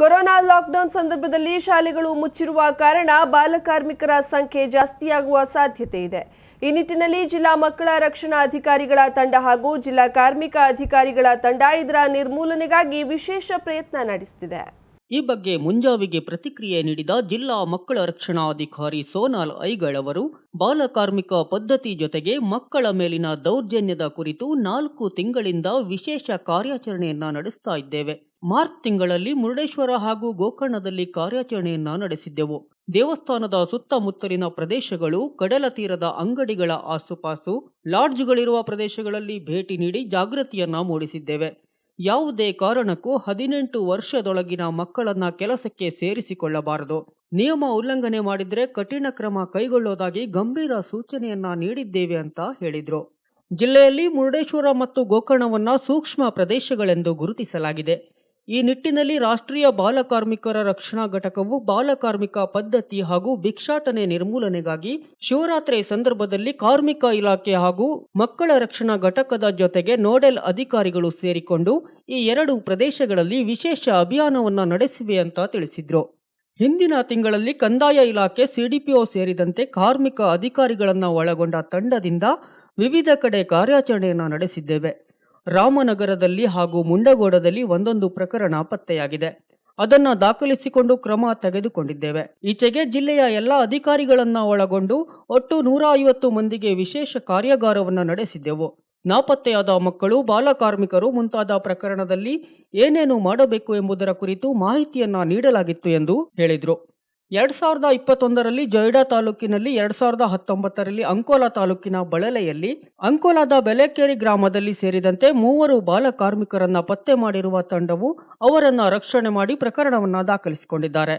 Corona lockdown ಸಂದರ್ಭದಲ್ಲಿ ಶಾಲೆಗಳು ಮುಚ್ಚಿರುವ ಕಾರಣ ಬಾಲಕಾರ್ಮಿಕರ ಸಂಖ್ಯೆ ಜಾಸ್ತಿಯಾಗುವ ಸಾಧ್ಯತೆ ಇದೆ. ಈ ನಿಟ್ಟಿನಲ್ಲಿ ಜಿಲ್ಲಾ ಮಕ್ಕಳ ರಕ್ಷಣಾ ಅಧಿಕಾರಿಗಳ ತಂಡ ಹಾಗೂ ಜಿಲ್ಲಾ ಕಾರ್ಮಿಕ ಅಧಿಕಾರಿಗಳ ತಂಡ ಇದರ ನಿರ್ಮೂಲನೆಗಾಗಿ ವಿಶೇಷ ಪ್ರಯತ್ನ ನಡೆಸುತ್ತಿದೆ ಈ ಬಗ್ಗೆ ಮುಂಜಾವಿಗೆ ಪ್ರತಿಕ್ರಿಯೆ ನೀಡಿದ ಜಿಲ್ಲಾ ಮಕ್ಕಳ ರಕ್ಷಣಾಧಿಕಾರಿ ಸೋನಾಲ್ ಐಗಳ್ ಅವರು ಬಾಲಕಾರ್ಮಿಕ ಪದ್ಧತಿ ಜೊತೆಗೆ ಮಕ್ಕಳ ಮೇಲಿನ ದೌರ್ಜನ್ಯದ ಕುರಿತು ನಾಲ್ಕು ತಿಂಗಳಿಂದ ವಿಶೇಷ ಕಾರ್ಯಾಚರಣೆಯನ್ನ ನಡೆಸ್ತಾ ಇದ್ದೇವೆ. ಮಾರ್ಚ್ ತಿಂಗಳಲ್ಲಿ ಮುರುಡೇಶ್ವರ ಹಾಗೂ ಗೋಕರ್ಣದಲ್ಲಿ ಕಾರ್ಯಾಚರಣೆಯನ್ನ ನಡೆಸಿದ್ದೆವು. ದೇವಸ್ಥಾನದ ಸುತ್ತಮುತ್ತಲಿನ ಪ್ರದೇಶಗಳು, ಕಡಲ ತೀರದ ಅಂಗಡಿಗಳ ಆಸುಪಾಸು, ಲಾಡ್ಜ್ಗಳಿರುವ ಪ್ರದೇಶಗಳಲ್ಲಿ ಭೇಟಿ ನೀಡಿ ಜಾಗೃತಿಯನ್ನ ಮೂಡಿಸಿದ್ದೇವೆ. ಯಾವುದೇ ಕಾರಣಕ್ಕೂ ಹದಿನೆಂಟು ವರ್ಷದೊಳಗಿನ ಮಕ್ಕಳನ್ನ ಕೆಲಸಕ್ಕೆ ಸೇರಿಸಿಕೊಳ್ಳಬಾರದು. ನಿಯಮ ಉಲ್ಲಂಘನೆ ಮಾಡಿದ್ರೆ ಕಠಿಣ ಕ್ರಮ ಕೈಗೊಳ್ಳೋದಾಗಿ ಗಂಭೀರ ಸೂಚನೆಯನ್ನ ನೀಡಿದ್ದೇವೆ ಅಂತ ಹೇಳಿದ್ರು. ಜಿಲ್ಲೆಯಲ್ಲಿ ಮುರುಡೇಶ್ವರ ಮತ್ತು ಗೋಕರ್ಣವನ್ನ ಸೂಕ್ಷ್ಮ ಪ್ರದೇಶಗಳೆಂದು ಗುರುತಿಸಲಾಗಿದೆ. ಈ ನಿಟ್ಟಿನಲ್ಲಿ ರಾಷ್ಟ್ರೀಯ ಬಾಲಕಾರ್ಮಿಕರ ರಕ್ಷಣಾ ಘಟಕವು ಬಾಲಕಾರ್ಮಿಕ ಪದ್ಧತಿ ಹಾಗೂ ಭಿಕ್ಷಾಟನೆ ನಿರ್ಮೂಲನೆಗಾಗಿ ಶಿವರಾತ್ರಿ ಸಂದರ್ಭದಲ್ಲಿ ಕಾರ್ಮಿಕ ಇಲಾಖೆ ಹಾಗೂ ಮಕ್ಕಳ ರಕ್ಷಣಾ ಘಟಕದ ಜೊತೆಗೆ ನೋಡೆಲ್ ಅಧಿಕಾರಿಗಳು ಸೇರಿಕೊಂಡು ಈ ಎರಡು ಪ್ರದೇಶಗಳಲ್ಲಿ ವಿಶೇಷ ಅಭಿಯಾನವನ್ನು ನಡೆಸಿವೆ ಅಂತ ತಿಳಿಸಿದ್ರು. ಹಿಂದಿನ ತಿಂಗಳಲ್ಲಿ ಕಂದಾಯ ಇಲಾಖೆ ಸಿಡಿಪಿಒ ಸೇರಿದಂತೆ ಕಾರ್ಮಿಕ ಅಧಿಕಾರಿಗಳನ್ನು ಒಳಗೊಂಡ ತಂಡದಿಂದ ವಿವಿಧ ಕಡೆ ಕಾರ್ಯಾಚರಣೆಯನ್ನು ನಡೆಸಿದ್ದೇವೆ. ರಾಮನಗರದಲ್ಲಿ ಹಾಗೂ ಮುಂಡಗೋಡದಲ್ಲಿ ಒಂದೊಂದು ಪ್ರಕರಣ ಪತ್ತೆಯಾಗಿದೆ. ಅದನ್ನ ದಾಖಲಿಸಿಕೊಂಡು ಕ್ರಮ ತೆಗೆದುಕೊಂಡಿದ್ದೇವೆ. ಈಚೆಗೆ ಜಿಲ್ಲೆಯ ಎಲ್ಲ ಅಧಿಕಾರಿಗಳನ್ನ ಒಳಗೊಂಡು ಒಟ್ಟು ನೂರ ಐವತ್ತು ಮಂದಿಗೆ ವಿಶೇಷ ಕಾರ್ಯಾಗಾರವನ್ನು ನಡೆಸಿದ್ದೆವು. ನಾಪತ್ತೆಯಾದ ಮಕ್ಕಳು ಬಾಲಕಾರ್ಮಿಕರು ಮುಂತಾದ ಪ್ರಕರಣದಲ್ಲಿ ಏನೇನು ಮಾಡಬೇಕು ಎಂಬುದರ ಕುರಿತು ಮಾಹಿತಿಯನ್ನ ನೀಡಲಾಗಿತ್ತು ಎಂದು ಹೇಳಿದರು. ಎರಡ್ ಸಾವಿರದ ಇಪ್ಪತ್ತೊಂದರಲ್ಲಿ ಜೊಯ್ಡಾ ತಾಲೂಕಿನಲ್ಲಿ, ಎರಡು ಸಾವಿರದ ಹತ್ತೊಂಬತ್ತರಲ್ಲಿ ಅಂಕೋಲಾ ತಾಲೂಕಿನ ಬಳಲೆಯಲ್ಲಿ, ಅಂಕೋಲಾದ ಬೆಲೆಕೇರಿ ಗ್ರಾಮದಲ್ಲಿ ಸೇರಿದಂತೆ ಮೂವರು ಬಾಲ ಕಾರ್ಮಿಕರನ್ನ ಪತ್ತೆ ಮಾಡಿರುವ ತಂಡವು ಅವರನ್ನ ರಕ್ಷಣೆ ಮಾಡಿ ಪ್ರಕರಣವನ್ನ ದಾಖಲಿಸಿಕೊಂಡಿದ್ದಾರೆ.